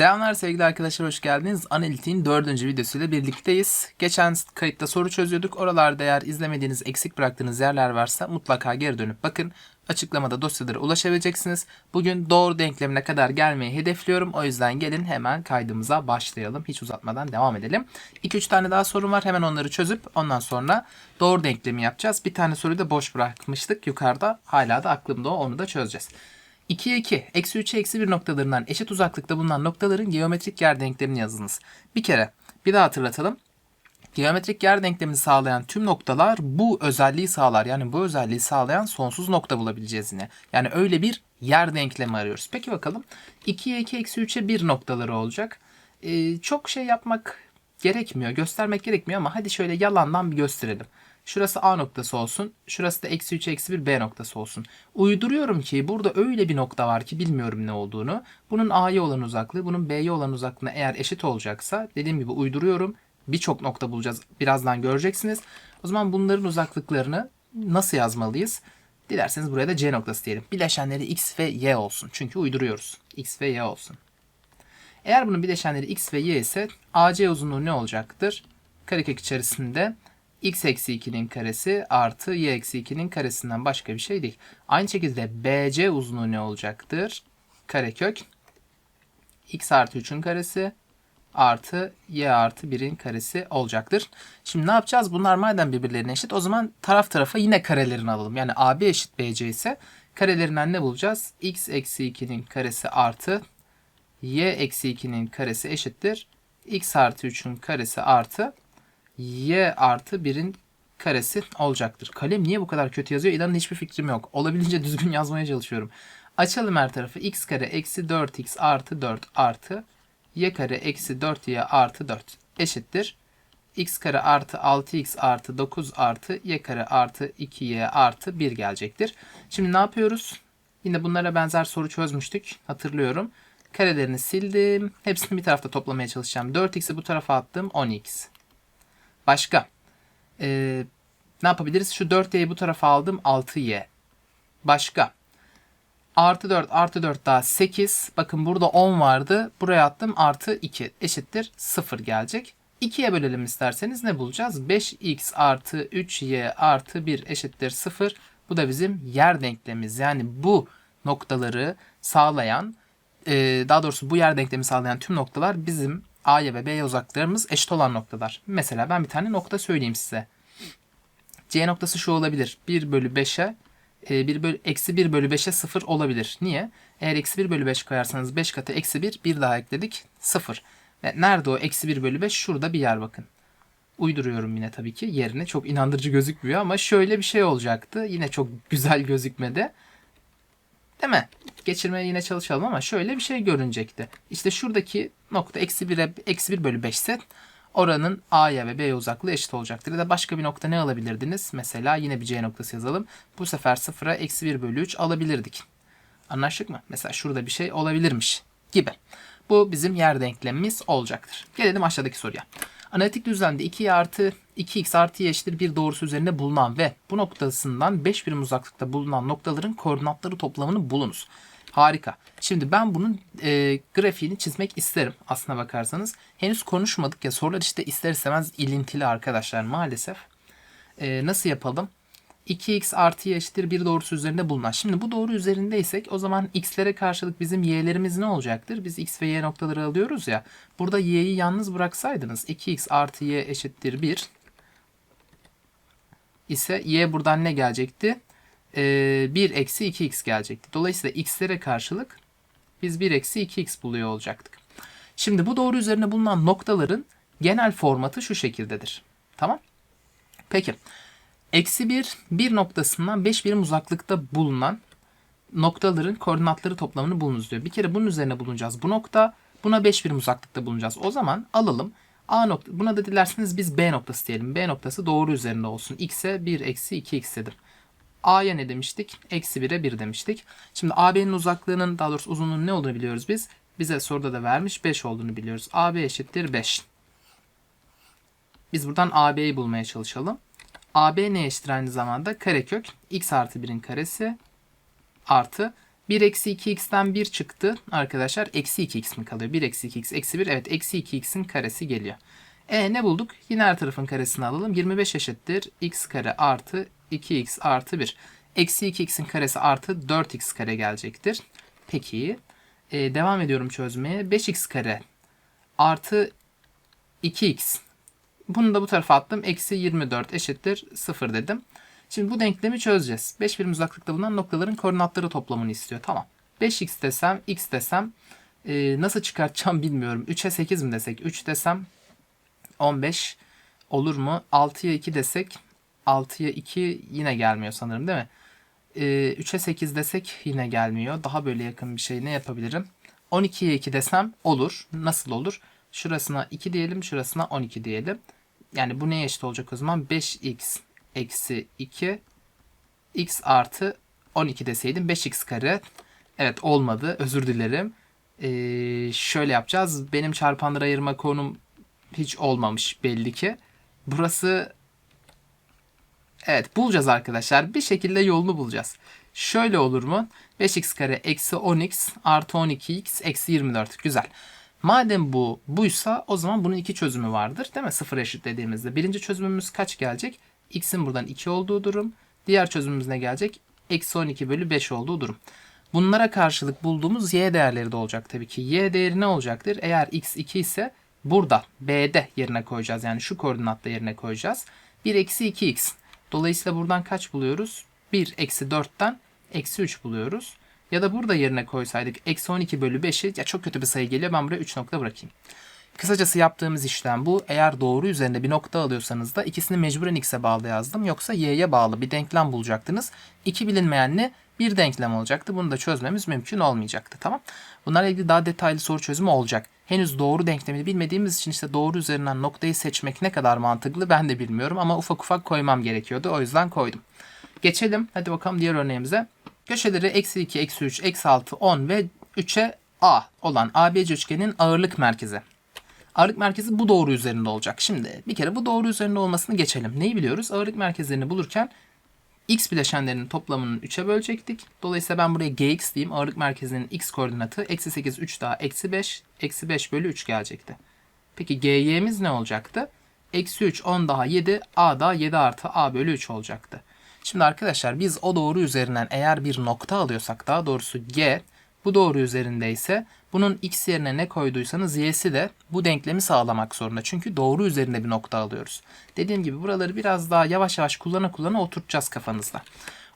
Selamlar sevgili arkadaşlar hoş geldiniz. Analitik'in dördüncü videosuyla birlikteyiz. Geçen kayıtta soru çözüyorduk. Oralarda eğer izlemediğiniz, eksik bıraktığınız yerler varsa mutlaka geri dönüp bakın. Açıklamada dosyalara ulaşabileceksiniz. Bugün doğru denklemine kadar gelmeyi hedefliyorum. O yüzden gelin hemen kaydımıza başlayalım. Hiç uzatmadan devam edelim. 2-3 tane daha sorum var. Hemen onları çözüp ondan sonra doğru denklemi yapacağız. Bir tane soruyu da boş bırakmıştık yukarıda. Hala da aklımda o. Onu da çözeceğiz. 2'ye 2, eksi 3'e eksi 1 noktalarından eşit uzaklıkta bulunan noktaların geometrik yer denklemini yazınız. Bir kere bir daha hatırlatalım. Geometrik yer denklemini sağlayan tüm noktalar bu özelliği sağlar. Yani bu özelliği sağlayan sonsuz nokta bulabileceğiz yine. Yani öyle bir yer denklemi arıyoruz. Peki bakalım. 2'ye 2 eksi 3'e 1 noktaları olacak. Ee, çok şey yapmak gerekmiyor. Göstermek gerekmiyor ama hadi şöyle yalandan bir gösterelim. Şurası A noktası olsun. Şurası da eksi 3 eksi 1 B noktası olsun. Uyduruyorum ki burada öyle bir nokta var ki bilmiyorum ne olduğunu. Bunun A'ya olan uzaklığı bunun B'ye olan uzaklığına eğer eşit olacaksa dediğim gibi uyduruyorum. Birçok nokta bulacağız. Birazdan göreceksiniz. O zaman bunların uzaklıklarını nasıl yazmalıyız? Dilerseniz buraya da C noktası diyelim. Bileşenleri X ve Y olsun. Çünkü uyduruyoruz. X ve Y olsun. Eğer bunun bileşenleri X ve Y ise AC uzunluğu ne olacaktır? Karekök içerisinde x eksi 2'nin karesi artı y eksi 2'nin karesinden başka bir şey değil. Aynı şekilde BC uzunluğu ne olacaktır? Karekök x artı 3'ün karesi artı y artı 1'in karesi olacaktır. Şimdi ne yapacağız? Bunlar madem birbirlerine eşit o zaman taraf tarafa yine karelerini alalım. Yani AB eşit BC ise karelerinden ne bulacağız? x eksi 2'nin karesi artı y eksi 2'nin karesi eşittir. x artı 3'ün karesi artı y artı 1'in karesi olacaktır. Kalem niye bu kadar kötü yazıyor? İnanın hiçbir fikrim yok. Olabildiğince düzgün yazmaya çalışıyorum. Açalım her tarafı. x kare eksi 4x artı 4 artı y kare eksi 4y artı 4 eşittir. x kare artı 6x artı 9 artı y kare artı 2y artı 1 gelecektir. Şimdi ne yapıyoruz? Yine bunlara benzer soru çözmüştük. Hatırlıyorum. Karelerini sildim. Hepsini bir tarafta toplamaya çalışacağım. 4x'i bu tarafa attım. 10x. Başka. Ee, ne yapabiliriz? Şu 4y'yi bu tarafa aldım. 6y. Başka. Artı 4 artı 4 daha 8. Bakın burada 10 vardı. Buraya attım. Artı 2 eşittir 0 gelecek. 2'ye bölelim isterseniz ne bulacağız? 5x artı 3y artı 1 eşittir 0. Bu da bizim yer denklemimiz. Yani bu noktaları sağlayan e, daha doğrusu bu yer denklemi sağlayan tüm noktalar bizim A'ya ve B'ye uzaklıklarımız eşit olan noktalar. Mesela ben bir tane nokta söyleyeyim size. C noktası şu olabilir. 1 bölü 5'e 1 bölü, eksi 1 bölü 5'e 0 olabilir. Niye? Eğer eksi 1 bölü 5 koyarsanız 5 katı eksi 1 bir daha ekledik 0. Ve nerede o eksi 1 bölü 5? Şurada bir yer bakın. Uyduruyorum yine tabii ki yerine. Çok inandırıcı gözükmüyor ama şöyle bir şey olacaktı. Yine çok güzel gözükmedi. Değil mi? Geçirmeye yine çalışalım ama şöyle bir şey görünecekti. İşte şuradaki nokta eksi 1'e eksi 1 bölü 5 ise oranın A'ya ve B'ye uzaklığı eşit olacaktır. Ya da başka bir nokta ne alabilirdiniz? Mesela yine bir C noktası yazalım. Bu sefer 0'a eksi 1 bölü 3 alabilirdik. Anlaştık mı? Mesela şurada bir şey olabilirmiş gibi. Bu bizim yer denklemimiz olacaktır. Gelelim aşağıdaki soruya. Analitik düzlemde 2 artı 2x artı y eşittir bir doğrusu üzerinde bulunan ve bu noktasından 5 birim uzaklıkta bulunan noktaların koordinatları toplamını bulunuz. Harika. Şimdi ben bunun e, grafiğini çizmek isterim aslına bakarsanız. Henüz konuşmadık ya sorular işte ister istemez ilintili arkadaşlar maalesef. E, nasıl yapalım? 2x artı y eşittir bir doğrusu üzerinde bulunan. Şimdi bu doğru üzerindeysek o zaman x'lere karşılık bizim y'lerimiz ne olacaktır? Biz x ve y noktaları alıyoruz ya. Burada y'yi yalnız bıraksaydınız 2x artı y eşittir 1 ise y buradan ne gelecekti? Ee, 1 eksi 2x gelecekti. Dolayısıyla x'lere karşılık biz 1 eksi 2x buluyor olacaktık. Şimdi bu doğru üzerine bulunan noktaların genel formatı şu şekildedir. Tamam. Peki. Eksi 1, 1 noktasından 5 birim uzaklıkta bulunan noktaların koordinatları toplamını bulunuz diyor. Bir kere bunun üzerine bulunacağız. Bu nokta buna 5 birim uzaklıkta bulunacağız. O zaman alalım. A nokta, buna da dilerseniz biz B noktası diyelim. B noktası doğru üzerinde olsun. X'e 1 eksi 2 x'edir. A'ya ne demiştik? Eksi 1'e 1 demiştik. Şimdi AB'nin uzaklığının daha doğrusu uzunluğunun ne olduğunu biliyoruz biz. Bize soruda da vermiş 5 olduğunu biliyoruz. AB eşittir 5. Biz buradan AB'yi bulmaya çalışalım. AB ne eşittir aynı zamanda? Karekök x artı 1'in karesi artı 1 eksi 2x'ten 1 çıktı arkadaşlar. Eksi 2x mi kalıyor? 1 eksi 2x eksi 1. Evet eksi 2x'in karesi geliyor. E ne bulduk? Yine her tarafın karesini alalım. 25 eşittir. x kare artı 2x artı 1. Eksi 2x'in karesi artı 4x kare gelecektir. Peki e, devam ediyorum çözmeye. 5x kare artı 2x. Bunu da bu tarafa attım. Eksi 24 eşittir 0 dedim. Şimdi bu denklemi çözeceğiz. 5 birim uzaklıkta bulunan noktaların koordinatları toplamını istiyor. Tamam. 5x desem, x desem e, nasıl çıkartacağım bilmiyorum. 3'e 8 mi desek? 3 desem 15 olur mu? 6'ya 2 desek 6'ya 2 yine gelmiyor sanırım değil mi? E, 3'e 8 desek yine gelmiyor. Daha böyle yakın bir şey ne yapabilirim? 12'ye 2 desem olur. Nasıl olur? Şurasına 2 diyelim, şurasına 12 diyelim. Yani bu neye eşit olacak o zaman? 5x eksi 2 x artı 12 deseydim 5x kare. Evet olmadı. Özür dilerim. Ee, şöyle yapacağız. Benim çarpanları ayırma konum hiç olmamış belli ki. Burası Evet bulacağız arkadaşlar. Bir şekilde yolunu bulacağız. Şöyle olur mu? 5x kare eksi 10x artı 12x eksi 24. Güzel. Madem bu buysa o zaman bunun iki çözümü vardır. Değil mi? Sıfır eşit dediğimizde. Birinci çözümümüz kaç gelecek? x'in buradan 2 olduğu durum. Diğer çözümümüz ne gelecek? Eksi 12 bölü 5 olduğu durum. Bunlara karşılık bulduğumuz y değerleri de olacak tabii ki. y değeri ne olacaktır? Eğer x 2 ise burada b'de yerine koyacağız. Yani şu koordinatta yerine koyacağız. 1 eksi 2x. Dolayısıyla buradan kaç buluyoruz? 1 eksi 4'ten eksi 3 buluyoruz. Ya da burada yerine koysaydık eksi 12 bölü 5'i ya çok kötü bir sayı geliyor ben buraya 3 nokta bırakayım. Kısacası yaptığımız işlem bu. Eğer doğru üzerinde bir nokta alıyorsanız da ikisini mecburen x'e bağlı yazdım. Yoksa y'ye bağlı bir denklem bulacaktınız. İki bilinmeyenli bir denklem olacaktı. Bunu da çözmemiz mümkün olmayacaktı. Tamam. Bunlarla ilgili daha detaylı soru çözümü olacak. Henüz doğru denklemini bilmediğimiz için işte doğru üzerinden noktayı seçmek ne kadar mantıklı ben de bilmiyorum ama ufak ufak koymam gerekiyordu. O yüzden koydum. Geçelim. Hadi bakalım diğer örneğimize. Köşeleri eksi 2, eksi 3, eksi 6, 10 ve 3'e A olan ABC üçgenin ağırlık merkezi. Ağırlık merkezi bu doğru üzerinde olacak. Şimdi bir kere bu doğru üzerinde olmasını geçelim. Neyi biliyoruz? Ağırlık merkezlerini bulurken x bileşenlerinin toplamını 3'e bölecektik. Dolayısıyla ben buraya gx diyeyim. Ağırlık merkezinin x koordinatı eksi 8, 3 daha eksi 5. Eksi 5 bölü 3 gelecekti. Peki gy'miz ne olacaktı? Eksi 3, 10 daha 7, a da 7 artı a bölü 3 olacaktı. Şimdi arkadaşlar biz o doğru üzerinden eğer bir nokta alıyorsak daha doğrusu g bu doğru üzerindeyse bunun x yerine ne koyduysanız y'si de bu denklemi sağlamak zorunda. Çünkü doğru üzerinde bir nokta alıyoruz. Dediğim gibi buraları biraz daha yavaş yavaş kullana kullana oturtacağız kafanızda.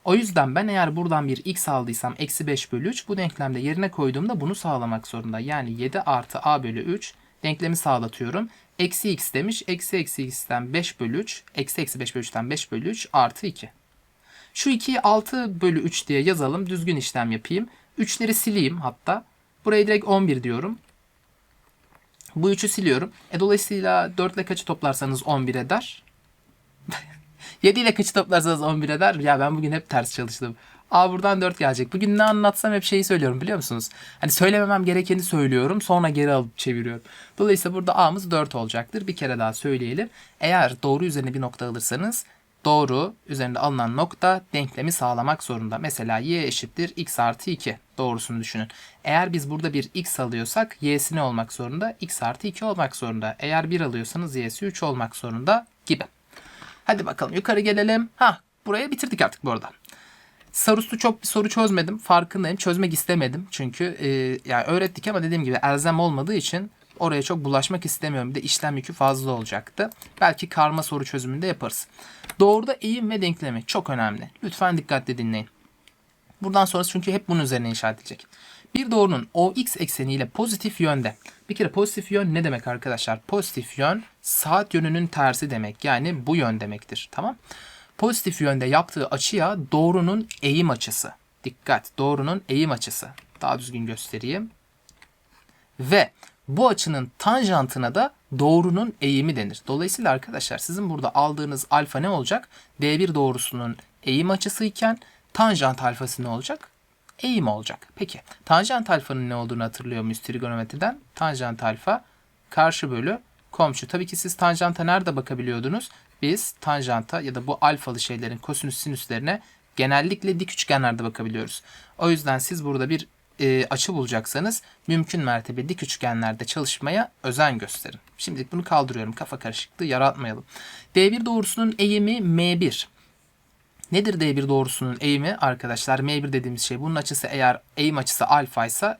O yüzden ben eğer buradan bir x aldıysam eksi 5 bölü 3 bu denklemde yerine koyduğumda bunu sağlamak zorunda. Yani 7 artı a bölü 3 denklemi sağlatıyorum. Eksi x demiş. Eksi eksi x'ten 5 bölü 3. Eksi eksi 5 bölü 3'ten 5 bölü 3 artı 2. Şu 2'yi 6 bölü 3 diye yazalım. Düzgün işlem yapayım. 3'leri sileyim hatta. Buraya direkt 11 diyorum. Bu 3'ü siliyorum. E dolayısıyla 4 ile kaçı toplarsanız 11 eder? 7 ile kaçı toplarsanız 11 eder? Ya ben bugün hep ters çalıştım. Aa buradan 4 gelecek. Bugün ne anlatsam hep şeyi söylüyorum biliyor musunuz? Hani söylememem gerekeni söylüyorum sonra geri alıp çeviriyorum. Dolayısıyla burada A'mız 4 olacaktır. Bir kere daha söyleyelim. Eğer doğru üzerine bir nokta alırsanız doğru üzerinde alınan nokta denklemi sağlamak zorunda. Mesela y eşittir x artı 2 doğrusunu düşünün. Eğer biz burada bir x alıyorsak y'si ne olmak zorunda? x artı 2 olmak zorunda. Eğer 1 alıyorsanız y'si 3 olmak zorunda gibi. Hadi bakalım yukarı gelelim. Ha buraya bitirdik artık bu arada. Sarus'tu çok bir soru çözmedim. Farkındayım. Çözmek istemedim. Çünkü e, yani öğrettik ama dediğim gibi elzem olmadığı için oraya çok bulaşmak istemiyorum. Bir de işlem yükü fazla olacaktı. Belki karma soru çözümünde yaparız. Doğruda eğim ve denklemi çok önemli. Lütfen dikkatle dinleyin. Buradan sonrası çünkü hep bunun üzerine inşa edecek. Bir doğrunun o x ekseniyle pozitif yönde. Bir kere pozitif yön ne demek arkadaşlar? Pozitif yön saat yönünün tersi demek. Yani bu yön demektir. Tamam. Pozitif yönde yaptığı açıya doğrunun eğim açısı. Dikkat doğrunun eğim açısı. Daha düzgün göstereyim. Ve bu açının tanjantına da doğrunun eğimi denir. Dolayısıyla arkadaşlar sizin burada aldığınız alfa ne olacak? D1 doğrusunun eğim açısı iken tanjant alfası ne olacak? Eğim olacak. Peki tanjant alfanın ne olduğunu hatırlıyor muyuz trigonometriden? Tanjant alfa karşı bölü komşu. Tabii ki siz tanjanta nerede bakabiliyordunuz? Biz tanjanta ya da bu alfalı şeylerin kosinüs sinüslerine genellikle dik üçgenlerde bakabiliyoruz. O yüzden siz burada bir e, açı bulacaksanız mümkün mertebe dik üçgenlerde çalışmaya özen gösterin. Şimdilik bunu kaldırıyorum. Kafa karışıklığı yaratmayalım. D1 doğrusunun eğimi M1. Nedir D1 doğrusunun eğimi arkadaşlar? M1 dediğimiz şey bunun açısı eğer eğim açısı alfa ise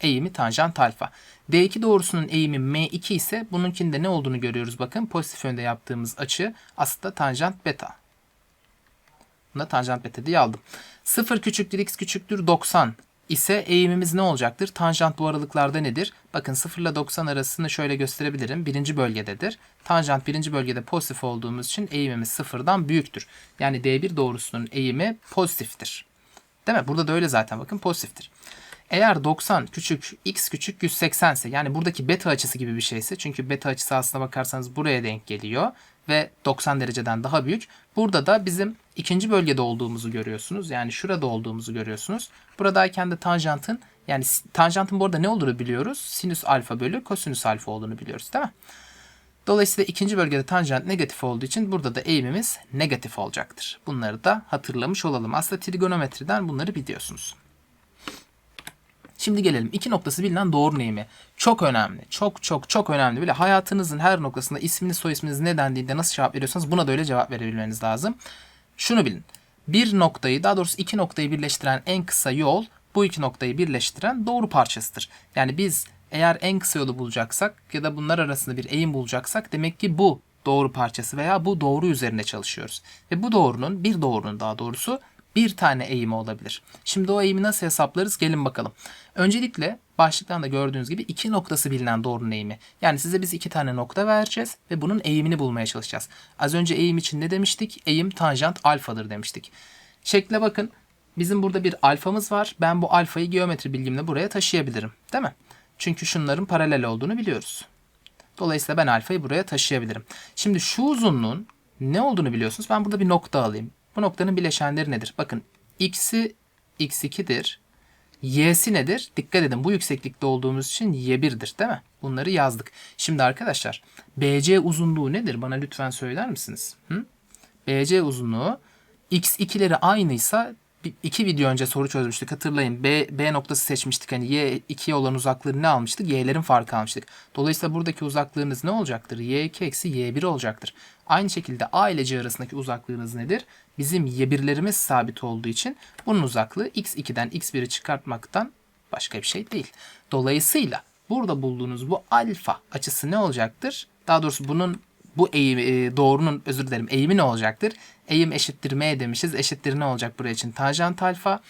eğimi tanjant alfa. D2 doğrusunun eğimi M2 ise bununkinde ne olduğunu görüyoruz bakın. Pozitif yönde yaptığımız açı aslında tanjant beta. Buna tanjant beta diye aldım. 0 küçüktür x küçüktür 90 ise eğimimiz ne olacaktır? Tanjant bu aralıklarda nedir? Bakın 0 ile 90 arasını şöyle gösterebilirim. Birinci bölgededir. Tanjant birinci bölgede pozitif olduğumuz için eğimimiz sıfırdan büyüktür. Yani D1 doğrusunun eğimi pozitiftir. Değil mi? Burada da öyle zaten bakın pozitiftir. Eğer 90 küçük x küçük 180 ise yani buradaki beta açısı gibi bir şeyse çünkü beta açısı aslına bakarsanız buraya denk geliyor ve 90 dereceden daha büyük. Burada da bizim ikinci bölgede olduğumuzu görüyorsunuz. Yani şurada olduğumuzu görüyorsunuz. Buradayken de tanjantın yani tanjantın bu arada ne olduğunu biliyoruz. Sinüs alfa bölü kosinüs alfa olduğunu biliyoruz değil mi? Dolayısıyla ikinci bölgede tanjant negatif olduğu için burada da eğimimiz negatif olacaktır. Bunları da hatırlamış olalım. Aslında trigonometriden bunları biliyorsunuz. Şimdi gelelim. iki noktası bilinen doğru eğimi. Çok önemli. Çok çok çok önemli. Böyle hayatınızın her noktasında isminiz soy isminiz ne dendiğinde nasıl cevap veriyorsanız buna da öyle cevap verebilmeniz lazım. Şunu bilin. Bir noktayı daha doğrusu iki noktayı birleştiren en kısa yol bu iki noktayı birleştiren doğru parçasıdır. Yani biz eğer en kısa yolu bulacaksak ya da bunlar arasında bir eğim bulacaksak demek ki bu doğru parçası veya bu doğru üzerine çalışıyoruz. Ve bu doğrunun bir doğrunun daha doğrusu bir tane eğimi olabilir. Şimdi o eğimi nasıl hesaplarız? Gelin bakalım. Öncelikle başlıktan da gördüğünüz gibi iki noktası bilinen doğrunun eğimi. Yani size biz iki tane nokta vereceğiz ve bunun eğimini bulmaya çalışacağız. Az önce eğim için ne demiştik? Eğim tanjant alfadır demiştik. Şekle bakın. Bizim burada bir alfamız var. Ben bu alfayı geometri bilgimle buraya taşıyabilirim. Değil mi? Çünkü şunların paralel olduğunu biliyoruz. Dolayısıyla ben alfayı buraya taşıyabilirim. Şimdi şu uzunluğun ne olduğunu biliyorsunuz. Ben burada bir nokta alayım. Bu noktanın bileşenleri nedir? Bakın x'i x2'dir. Y'si nedir? Dikkat edin bu yükseklikte olduğumuz için y1'dir değil mi? Bunları yazdık. Şimdi arkadaşlar BC uzunluğu nedir? Bana lütfen söyler misiniz? Hı? BC uzunluğu x2'leri aynıysa iki video önce soru çözmüştük. Hatırlayın B, B noktası seçmiştik. Hani Y 2'ye olan uzaklığı ne almıştık? Y'lerin farkı almıştık. Dolayısıyla buradaki uzaklığınız ne olacaktır? Y2 eksi Y1 olacaktır. Aynı şekilde A ile C arasındaki uzaklığınız nedir? Bizim Y1'lerimiz sabit olduğu için bunun uzaklığı X2'den X1'i çıkartmaktan başka bir şey değil. Dolayısıyla burada bulduğunuz bu alfa açısı ne olacaktır? Daha doğrusu bunun bu eğim, e, doğrunun özür dilerim eğimi ne olacaktır? Eğim eşittir m demişiz. Eşittir ne olacak buraya için? Tanjant alfa.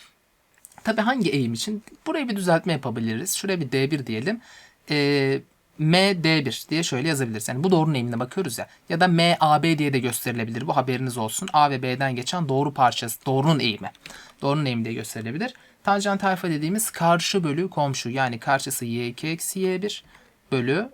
Tabi hangi eğim için? Buraya bir düzeltme yapabiliriz. Şuraya bir d1 diyelim. E, m d1 diye şöyle yazabiliriz. Yani bu doğrunun eğimine bakıyoruz ya. Ya da m ab diye de gösterilebilir. Bu haberiniz olsun. A ve B'den geçen doğru parçası, doğrunun eğimi. Doğrunun eğimi diye gösterilebilir. Tanjant alfa dediğimiz karşı bölü komşu. Yani karşısı y2 eksi y1 bölü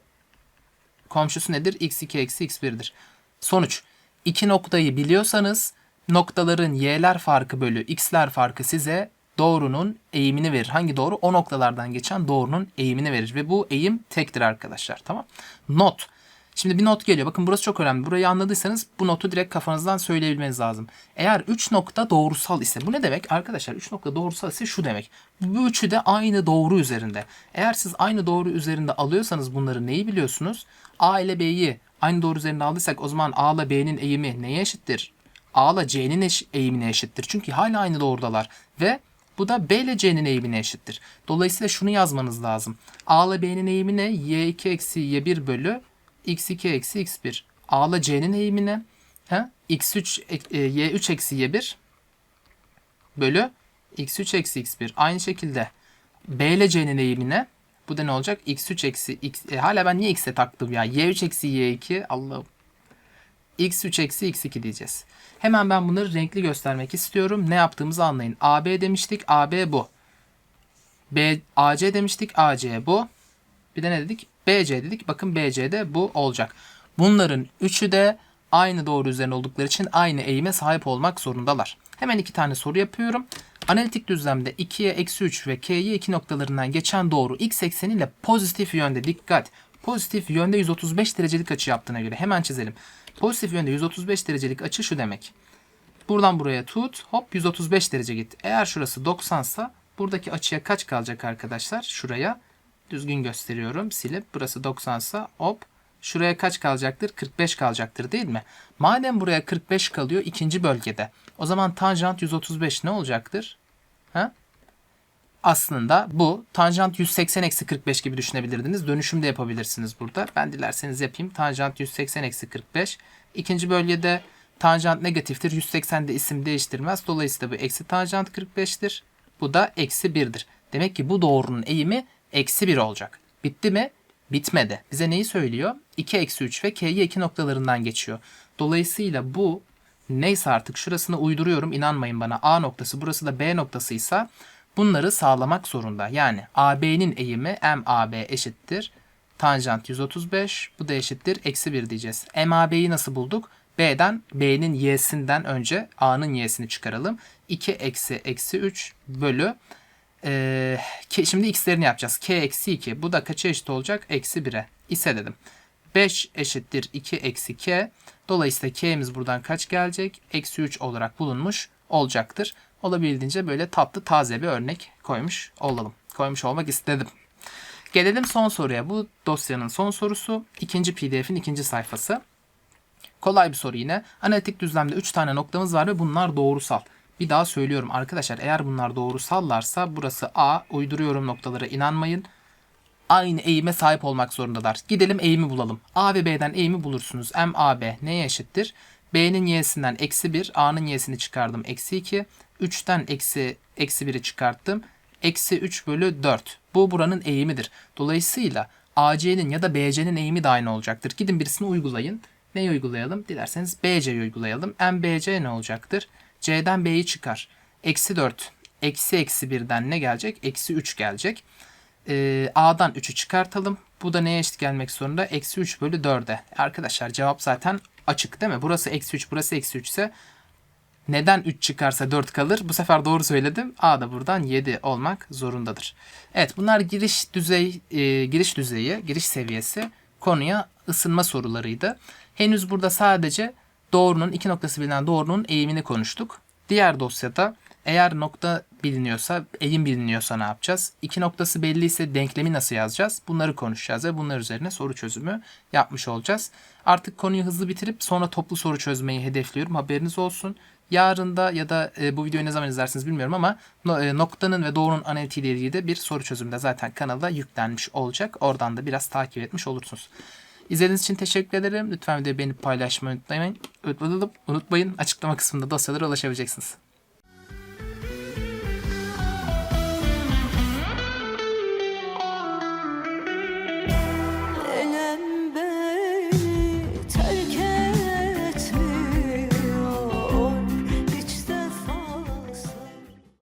komşusu nedir? x2 eksi x1'dir. Sonuç. İki noktayı biliyorsanız noktaların y'ler farkı bölü x'ler farkı size doğrunun eğimini verir. Hangi doğru? O noktalardan geçen doğrunun eğimini verir. Ve bu eğim tektir arkadaşlar. Tamam. Not. Şimdi bir not geliyor. Bakın burası çok önemli. Burayı anladıysanız bu notu direkt kafanızdan söyleyebilmeniz lazım. Eğer 3 nokta doğrusal ise bu ne demek? Arkadaşlar 3 nokta doğrusal ise şu demek. Bu üçü de aynı doğru üzerinde. Eğer siz aynı doğru üzerinde alıyorsanız bunları neyi biliyorsunuz? A ile B'yi aynı doğru üzerinde aldıysak o zaman A ile B'nin eğimi neye eşittir? A ile C'nin eş eğimine eşittir. Çünkü hala aynı doğrudalar. Ve bu da B ile C'nin eğimine eşittir. Dolayısıyla şunu yazmanız lazım. A ile B'nin eğimi ne? Y2 eksi Y1 bölü x2 eksi x1. A ile C'nin eğimine he? x3 e, y3 eksi y1 bölü x3 eksi x1. Aynı şekilde B ile C'nin eğimine bu da ne olacak? x3 eksi x. E, hala ben niye x'e taktım ya? y3 eksi y2. Allah'ım. x3 eksi x2 diyeceğiz. Hemen ben bunları renkli göstermek istiyorum. Ne yaptığımızı anlayın. AB demiştik. AB bu. B, AC demiştik. AC bu. Bir de ne dedik? BC dedik. Bakın BC'de bu olacak. Bunların üçü de aynı doğru üzerine oldukları için aynı eğime sahip olmak zorundalar. Hemen iki tane soru yapıyorum. Analitik düzlemde 2'ye eksi 3 ve k'ye 2 noktalarından geçen doğru x ekseniyle pozitif yönde dikkat. Pozitif yönde 135 derecelik açı yaptığına göre hemen çizelim. Pozitif yönde 135 derecelik açı şu demek. Buradan buraya tut. Hop 135 derece git. Eğer şurası 90 sa buradaki açıya kaç kalacak arkadaşlar? Şuraya düzgün gösteriyorum. Silip burası 90 sa hop şuraya kaç kalacaktır? 45 kalacaktır değil mi? Madem buraya 45 kalıyor ikinci bölgede. O zaman tanjant 135 ne olacaktır? Ha? Aslında bu tanjant 180 eksi 45 gibi düşünebilirdiniz. Dönüşüm de yapabilirsiniz burada. Ben dilerseniz yapayım. Tanjant 180 eksi 45. İkinci bölgede tanjant negatiftir. 180 de isim değiştirmez. Dolayısıyla bu eksi tanjant 45'tir. Bu da eksi 1'dir. Demek ki bu doğrunun eğimi eksi 1 olacak. Bitti mi? Bitmedi. Bize neyi söylüyor? 2 eksi 3 ve k'ye 2 noktalarından geçiyor. Dolayısıyla bu neyse artık şurasını uyduruyorum. İnanmayın bana. A noktası burası da B noktasıysa bunları sağlamak zorunda. Yani AB'nin eğimi MAB eşittir. Tanjant 135. Bu da eşittir. Eksi 1 diyeceğiz. MAB'yi nasıl bulduk? B'den B'nin y'sinden önce A'nın y'sini çıkaralım. 2 eksi eksi 3 bölü ee, şimdi x'lerini yapacağız. k eksi 2. Bu da kaça eşit olacak? Eksi 1'e. ise dedim. 5 eşittir 2 eksi k. Dolayısıyla k'miz buradan kaç gelecek? Eksi 3 olarak bulunmuş olacaktır. Olabildiğince böyle tatlı taze bir örnek koymuş olalım. Koymuş olmak istedim. Gelelim son soruya. Bu dosyanın son sorusu. ikinci pdf'in ikinci sayfası. Kolay bir soru yine. Analitik düzlemde 3 tane noktamız var ve bunlar doğrusal. Bir daha söylüyorum arkadaşlar eğer bunlar doğrusallarsa burası A uyduruyorum noktalara inanmayın. Aynı eğime sahip olmak zorundalar. Gidelim eğimi bulalım. A ve B'den eğimi bulursunuz. MAB neye eşittir? B'nin y'sinden eksi 1, A'nın y'sini çıkardım eksi 2. 3'ten eksi, eksi 1'i çıkarttım. Eksi 3 bölü 4. Bu buranın eğimidir. Dolayısıyla AC'nin ya da BC'nin eğimi de aynı olacaktır. Gidin birisini uygulayın. Neyi uygulayalım? Dilerseniz BC'yi uygulayalım. MBC ne olacaktır? C'den B'yi çıkar. Eksi 4. Eksi eksi 1'den ne gelecek? Eksi 3 gelecek. Ee, A'dan 3'ü çıkartalım. Bu da neye eşit gelmek zorunda? Eksi 3 bölü 4'e. Arkadaşlar cevap zaten açık değil mi? Burası eksi 3, burası eksi 3 ise neden 3 çıkarsa 4 kalır? Bu sefer doğru söyledim. A da buradan 7 olmak zorundadır. Evet bunlar giriş düzey, e, giriş düzeyi, giriş seviyesi konuya ısınma sorularıydı. Henüz burada sadece doğrunun iki noktası bilinen doğrunun eğimini konuştuk. Diğer dosyada eğer nokta biliniyorsa, eğim biliniyorsa ne yapacağız? İki noktası belliyse denklemi nasıl yazacağız? Bunları konuşacağız ve bunlar üzerine soru çözümü yapmış olacağız. Artık konuyu hızlı bitirip sonra toplu soru çözmeyi hedefliyorum. Haberiniz olsun. Yarın da ya da e, bu videoyu ne zaman izlersiniz bilmiyorum ama e, noktanın ve doğrunun analitiği ile ilgili de bir soru çözümü de zaten kanalda yüklenmiş olacak. Oradan da biraz takip etmiş olursunuz. İzlediğiniz için teşekkür ederim. Lütfen videoyu beğenip paylaşmayı unutmayın. Unutmayın. Açıklama kısmında dosyalara ulaşabileceksiniz.